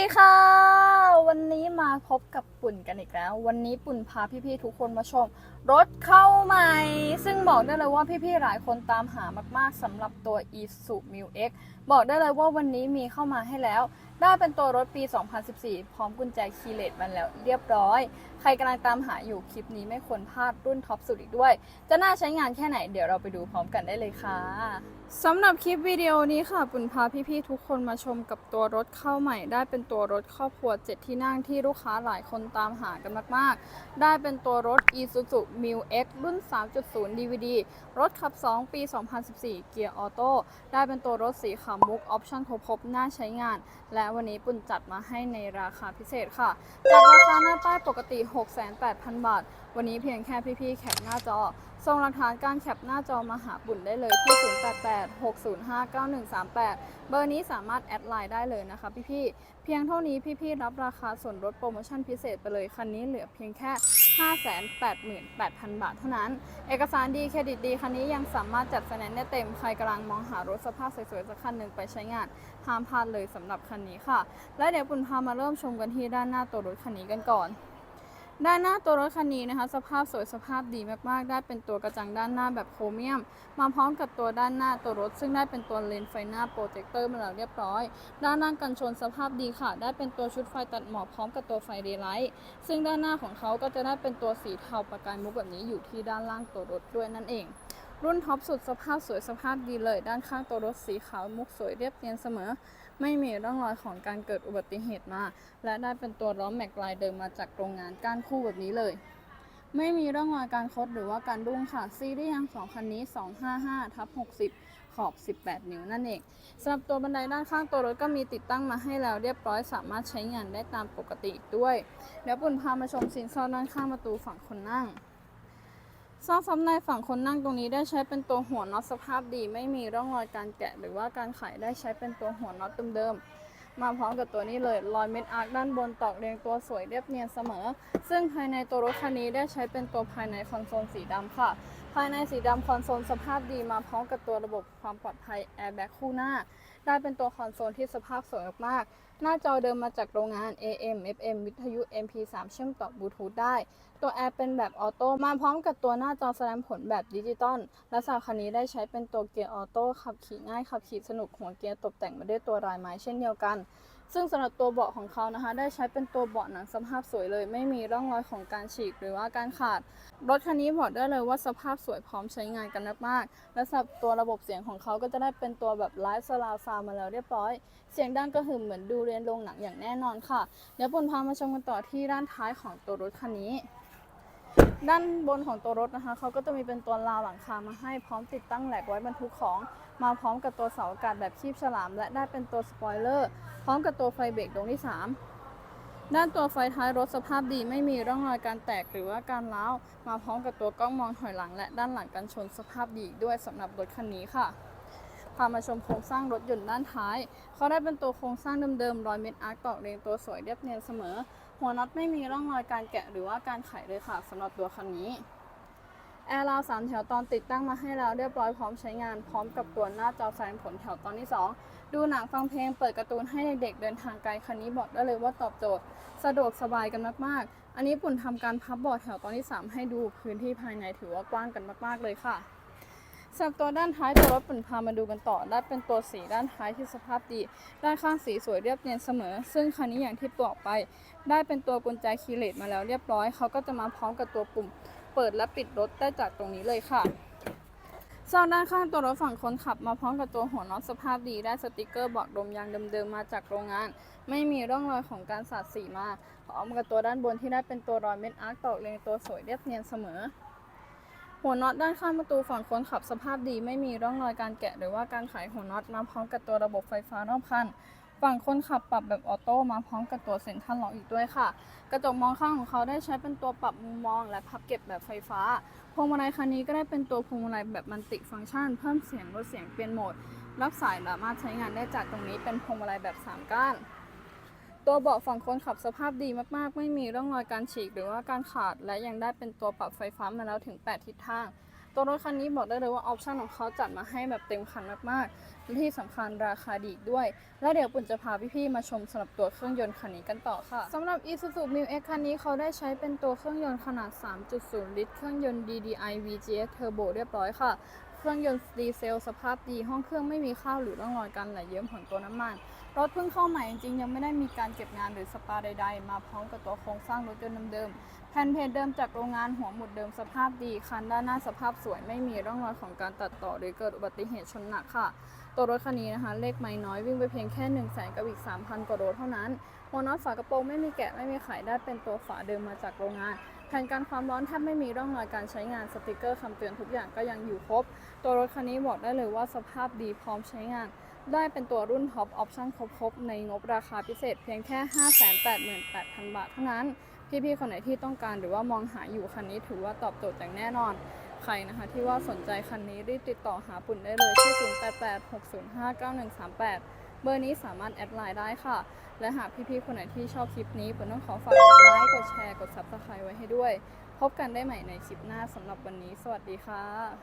你好。 วันนี้มาพบกับปุ่นกันอีกแล้ว วันนี้ปุ่นพาพี่ๆทุกคนมาชม รถเข้าใหม่ ซึ่งบอกได้เลยว่าพี่ๆหลายคนตามหามากๆสำหรับตัว e s u m i l X บอกได้เลยว่าวันนี้มีเข้ามาให้แล้ว ได้เป็นตัวรถปี 2014 พร้อมกุญแจคีเลสมันแล้วเรียบร้อย ใครกำลังตามหาอยู่คลิปนี้ไม่ควรพลาดรุ่นท็อปสุดอีกด้วย จะน่าใช้งานแค่ไหนเดี๋ยวเราไปดูพร้อมกันได้เลยค่ะสำหรับคลิปวิดีโอนี้ค่ะปุ่นพาพี่ๆทุกคนมาชมกับตัวรถเข้าใหม่ ได้เป็นตัวรถครอบครัว7ที่ที่นั่งที่ลูกค้าหลายคนตามหากันมาก ๆ ได้เป็นตัวรถ Isuzu m i l X รุ่น 3.0 DVD รถขับ 2 ปี 2014 เกียร์ออโต้ ได้เป็นตัวรถสีขาวมุกออปชั่นครบๆน่าใช้งาน และวันนี้ปุ่นจัดมาให้ในราคาพิเศษค่ะ จากราคาหน้าป้ายปกติ 68,000บาทวันนี้เพียงแค่พี่ๆแคปหน้าจอ ส่งหลักฐานการแคปหน้าจอมาหาปุ่นได้เลยที่ 0886059138 เบอร์นี้สามารถแอดไลน์ได้เลยนะคะพี่ๆเพียงเท่านี้พี่ๆรับราคาส่วนลดโปรโมชั่นพิเศษไปเลยคันนี้เหลือเพียงแค่588,000 บาทเท่านั้น เอกสารดีเครดิตดีคันนี้ยังสามารถจัดแนนได้เต็ม ใครกำลังมองหารถสภาพสวยๆ สักคันหนึ่งไปใช้งาน ห้ามพลาดเลยสำหรับคันนี้ค่ะ และเดี๋ยวปุ่นพามาเริ่มชมกันที่ด้านหน้าตัวรถคันนี้กันก่อน ด้านหน้าตัวรถคันนี้นะคะ สภาพสวยสภาพดีมากๆ ได้เป็นตัวกระจังด้านหน้าแบบโครเมียม มาพร้อมกับตัวด้านหน้าตัวรถ ซึ่งได้เป็นตัวเลนส์ไฟหน้าโปรเจคเตอร์มาแล้วเรียบร้อย ด้านหน้ากันชนสภาพดีค่ะ ได้เป็นตัวชุดไฟตัดหมอกพร้อมกับตัวไฟเดย์ไลท์ซึ่งด้านหน้าของเขาก็จะได้เป็นตัวสีเทาประกายมุกแบบนี้อยู่ที่ด้านล่างตัวรถด้วยนั่นเอง รุ่นท็อปสุดสภาพสวยสภาพดีเลย ด้านข้างตัวรถสีขาวมุกสวยเรียบเนียนเสมอ ไม่มีร่องรอยของการเกิดอุบัติเหตุมา และได้เป็นตัวล้อแม็กลายเดิมมาจากโรงงานก้านคู่แบบนี้เลย ไม่มีร่องรอยการคดหรือว่าการดุ้งค่ะ ซีรีส์ยางสองคันนี้ 255ทับ60 ขอบ 18 นิ้วนั่นเองสำหรับตัวบันไดด้านข้างตัวรถก็มีติดตั้งมาให้แล้วเรียบร้อยสามารถใช้งานได้ตามปกติด้วย เดี๋ยวปุ่นพามาชมสินซ่อนด้านข้างประตูฝั่งคนนั่ง ซอกซ้ำในฝั่งคนนั่งตรงนี้ได้ใช้เป็นตัวหัวน็อตสภาพดี ไม่มีร่องรอยการแกะ หรือว่าการไขได้ใช้เป็นตัวหัวน็อตเดิมๆมาพร้อมกับตัวนี้เลยรอยเม็ดอาร์คด้านบนตอกเรียงตัวสวยเรียบเนียนเสมอ ซึ่งภายในตัวรถคันนี้ได้ใช้เป็นตัวภายในคอนโซลสีดำค่ะ ภายในสีดำคอนโซลสภาพดีมาพร้อมกับตัวระบบความปลอดภัยแอร์แบ็กคู่หน้า ได้เป็นตัวคอนโซลที่สภาพสวยมากๆหน้าจอเดิมมาจากโรงงาน AM FM วิทยุ MP3 เชื่อมต่อบลูทูธได้ ตัวแอร์เป็นแบบออโต้มาพร้อมกับตัวหน้าจอแสดงผลแบบดิจิตอลและสำหรับคันนี้ได้ใช้เป็นตัวเกียร์ออโต้ขับขี่ง่ายขับขี่สนุกหัวเกียร์ตกแต่งมาด้วยตัวลายไม้เช่นเดียวกัน ซึ่งสำหรับตัวเบาะของเขานะคะ ได้ใช้เป็นตัวเบาะหนังสภาพสวยเลย ไม่มีร่องรอยของการฉีกหรือว่าการขาด รถคันนี้บอกได้เลยว่าสภาพสวยพร้อมใช้งานกันมากๆและสำหรับตัวระบบเสียงของเขาก็จะได้เป็นตัวแบบไลฟ์สลาซาวมาแล้วเรียบร้อย เสียงดังกระหึ่มเหมือนดูเรียนโรงหนังอย่างแน่นอนค่ะเดี๋ยวปุ่นพามาชมกันต่อที่ด้านท้ายของตัวรถคันนี้ด้านบนของตัวรถนะคะ เขาก็จะมีเป็นตัวราวหลังคามาให้พร้อมติดตั้งแหลกไว้บรรทุกของ มาพร้อมกับตัวเสาอากาศแบบคีบฉลาม และได้เป็นตัวสปอยเลอร์ พร้อมกับตัวไฟเบรกดวงที่ 3 ด้านตัวไฟท้ายรถสภาพดีไม่มีร่องรอยการแตกหรือว่าการร้ามาพร้อมกับตัวกล้องมองถอยหลัง และด้านหลังกันชนสภาพดีอีกด้วยสำหรับรถคันนี้ค่ะพามาชมโครงสร้างรถยนต์ด้านท้าย เขาได้เป็นตัวโครงสร้างเดิมๆรอยเม็ดอาร์คตอกเรียงตัวสวยเรียบเนียนเสมอ หัวน็อตไม่มีร่องรอยการแกะหรือว่าการไขเลยค่ะสำหรับตัวคันนี้ แอร์ราวสามแถวตอนติดตั้งมาให้แล้วเรียบร้อยพร้อมใช้งานพร้อมกับตัวหน้าจอแสดงผลแถวตอนที่ 2 ดูหนังฟังเพลงเปิดการ์ตูนให้เด็กๆเดินทางไกลคันนี้บอกได้เลยว่าตอบโจทย์ สะดวกสบายกันมากๆ อันนี้ปุ่นทำการพับเบาะแถวตอนที่ 3 ให้ดูพื้นที่ภายในถือว่ากว้างกันมากๆเลยค่ะสำหรับตัวด้านท้ายตัวรถปุ่นพามาดูกันต่อได้เป็นตัวสีด้านท้ายที่สภาพดี ด้านข้างสีสวยเรียบเนียนเสมอ ซึ่งคันนี้อย่างที่บอกไป ได้เป็นตัวกุญแจคีย์เลสมาแล้วเรียบร้อยเขาก็จะมาพร้อมกับตัวปุ่ม เปิดและปิดรถได้จากตรงนี้เลยค่ะซองด้านข้างตัวรถฝั่งคนขับมาพร้อมกับตัวหัวน็อตสภาพดีได้สติกเกอร์บอกลมยางเดิมๆมาจากโรงงาน ไม่มีร่องรอยของการสาดสีมาพร้อมกับตัวด้านบนที่ได้เป็นตัวรอยเม็ดอาร์คตอกเรียงตัวสวยเรียบเนียนเสมอ หัวน็อตด้านข้างประตูฝั่งคนขับสภาพดี ไม่มีร่องรอยการแกะหรือว่าการไขหัวน็อตมาพร้อมกับตัวระบบไฟฟ้ารอบคัน ฝั่งคนขับปรับแบบออโต้มาพร้อมกับตัวเซ็นทรัลล็อกอีกด้วยค่ะ กระจกมองข้างของเขาได้ใช้เป็นตัวปรับมุมมอง และพับเก็บแบบไฟฟ้า พวงมาลัยคันนี้ก็ได้เป็นตัวพวงมาลัยแบบมัลติฟังก์ชัน เพิ่มเสียงลดเสียงเปลี่ยนโหมด รับสายสามารถใช้งานได้จากตรงนี้เป็นพวงมาลัยแบบ 3 ก้าน ตัวเบาะฝั่งคนขับสภาพดีมากๆ ไม่มีร่องรอยการฉีกหรือว่าการขาด และยังได้เป็นตัวปรับไฟฟ้ามาแล้วถึง 8 ทิศทาง ตัวรถคันนี้บอกได้เลยว่าออปชันของเขาจัดมาให้แบบเต็มคันมากๆและที่สำคัญราคาดีด้วย แล้วเดี๋ยวปุ่นจะพาพี่ๆมาชมสำหรับตัวเครื่องยนต์คันนี้กันต่อค่ะสำหรับ Isuzu Mu X คันนี้เขาได้ใช้เป็นตัวเครื่องยนต์ขนาด 3.0 ลิตร เครื่องยนต์ DDI VGS Turbo เรียบร้อยค่ะเครื่องยนต์ดีเซลสภาพดีห้องเครื่องไม่มีข้าวหรือร่องรอยการไหลเยิ้มของตัวน้ำมันรถเพิ่งเข้าใหม่จริงๆยังไม่ได้มีการเก็บงานหรือสปาใด ๆ มาพร้อมกับตัวโครงสร้างรถยนต์เดิมๆแผ่นเพจเดิมจากโรงงานหัวหมุดเดิมสภาพดีคันด้านหน้าสภาพสวยไม่มีร่องรอยของการตัดต่อหรือเกิดอุบัติเหตุชนหนักค่ะ ตัวรถคันนี้นะคะเลขไม่น้อยวิ่งไปเพียงแค่1นึ่งแสนกับอีก 3,000 กว่าโลเท่านั้นหัวน็อตฝากระโปรงไม่มีแกะไม่มีไขได้เป็นตัวฝาเดิมมาจากโรงงานแผ่นกันความร้อนแทบไม่มีร่องรอยการใช้งานสติกเกอร์คำเตือนทุกอย่างก็ยังอยู่ครบ ตัวรถคันนี้บอกได้เลยว่าสภาพดีพร้อมใช้งาน ได้เป็นตัวรุ่นท็อปออปชั่นครบๆ ในงบราคาพิเศษเพียงแค่ 588,000 บาทเท่านั้น พี่ๆ คนไหนที่ต้องการหรือว่ามองหาอยู่คันนี้ถือว่าตอบโจทย์อย่างแน่นอน ใครนะคะที่ว่าสนใจคันนี้รีบติดต่อหาปุ่นได้เลยที่ 0886059138 เบอร์นี้สามารถแอดไลน์ได้ค่ะ และหากพี่ๆ คนไหนที่ชอบคลิปนี้ปุ่นต้องขอฝากกดไลค์ กดแชร์ กด Subscribe ไว้ให้ด้วย พบกันได้ใหม่ในคลิปหน้าสำหรับวันนี้ สวัสดีค่ะ